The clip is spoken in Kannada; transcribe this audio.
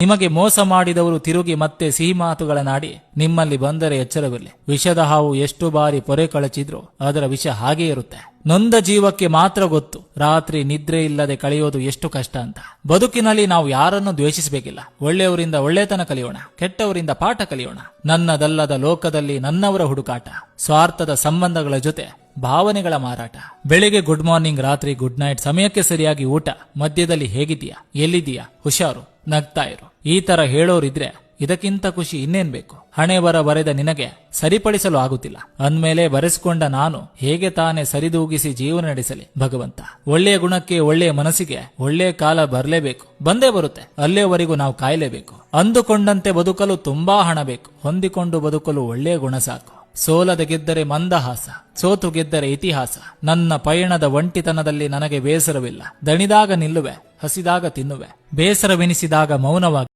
ನಿಮಗೆ ಮೋಸ ಮಾಡಿದವರು ತಿರುಗಿ ಮತ್ತೆ ಸಿಹಿ ಮಾತುಗಳನ್ನಾಡಿ ನಿಮ್ಮಲ್ಲಿ ಬಂದರೆ ಎಚ್ಚರವಿರಲಿ. ವಿಷದ ಹಾವು ಎಷ್ಟು ಬಾರಿ ಪೊರೆ ಕಳಚಿದ್ರು ಅದರ ವಿಷ ಹಾಗೇ ಇರುತ್ತೆ. ನೊಂದ ಜೀವಕ್ಕೆ ಮಾತ್ರ ಗೊತ್ತು ರಾತ್ರಿ ನಿದ್ರೆ ಇಲ್ಲದೆ ಕಳೆಯೋದು ಎಷ್ಟು ಕಷ್ಟ ಅಂತ. ಬದುಕಿನಲ್ಲಿ ನಾವು ಯಾರನ್ನು ದ್ವೇಷಿಸಬೇಕಿಲ್ಲ. ಒಳ್ಳೆಯವರಿಂದ ಒಳ್ಳೆತನ ಕಲಿಯೋಣ, ಕೆಟ್ಟವರಿಂದ ಪಾಠ ಕಲಿಯೋಣ. ನನ್ನದಲ್ಲದ ಲೋಕದಲ್ಲಿ ನನ್ನವರ ಹುಡುಕಾಟ, ಸ್ವಾರ್ಥದ ಸಂಬಂಧಗಳ ಜೊತೆ ಭಾವನೆಗಳ ಮಾರಾಟ. ಬೆಳಿಗ್ಗೆ ಗುಡ್ ಮಾರ್ನಿಂಗ್, ರಾತ್ರಿ ಗುಡ್ ನೈಟ್, ಸಮಯಕ್ಕೆ ಸರಿಯಾಗಿ ಊಟ. ಮಧ್ಯದಲ್ಲಿ ಹೇಗಿದೀಯಾ ಎಲ್ಲಿದೀಯಾ ಹುಷಾರು. ನಗ್ತಾ ಇರು. ಈ ತರ ಹೇಳೋರಿದ್ರೆ ಇದಕ್ಕಿಂತ ಖುಷಿ ಇನ್ನೇನ್ ಬೇಕು? ಹಣೆ ಬರ ಬರೆದ ನಿನಗೆ ಸರಿಪಡಿಸಲು ಆಗುತ್ತಿಲ್ಲ. ಅಂದ್ಮೇಲೆ ಬರೆಸಿಕೊಂಡ ನಾನು ಹೇಗೆ ತಾನೇ ಸರಿದೂಗಿಸಿ ಜೀವನ ನಡೆಸಲಿ, ಭಗವಂತ? ಒಳ್ಳೆಯ ಗುಣಕ್ಕೆ ಒಳ್ಳೆಯ ಮನಸ್ಸಿಗೆ ಒಳ್ಳೆಯ ಕಾಲ ಬರಲೇಬೇಕು. ಬಂದೇ ಬರುತ್ತೆ. ಅಲ್ಲಿಯವರೆಗೂ ನಾವು ಕಾಯಲೇಬೇಕು. ಅಂದುಕೊಂಡಂತೆ ಬದುಕಲು ತುಂಬಾ ಹಣ ಬೇಕು. ಹೊಂದಿಕೊಂಡು ಬದುಕಲು ಒಳ್ಳೆಯ ಗುಣ ಸಾಕು. ಸೋಲದ ಗೆದ್ದರೆ ಮಂದಹಾಸ, ಸೋತು ಗೆದ್ದರೆ ಇತಿಹಾಸ. ನನ್ನ ಪಯಣದ ಒಂಟಿತನದಲ್ಲಿ ನನಗೆ ಬೇಸರವಿಲ್ಲ. ದಣಿದಾಗ ನಿಲ್ಲುವೆ, ಹಸಿದಾಗ ತಿನ್ನುವೆ. ಬೇಸರವೆನಿಸಿದಾಗ ಮೌನವಾಗಿ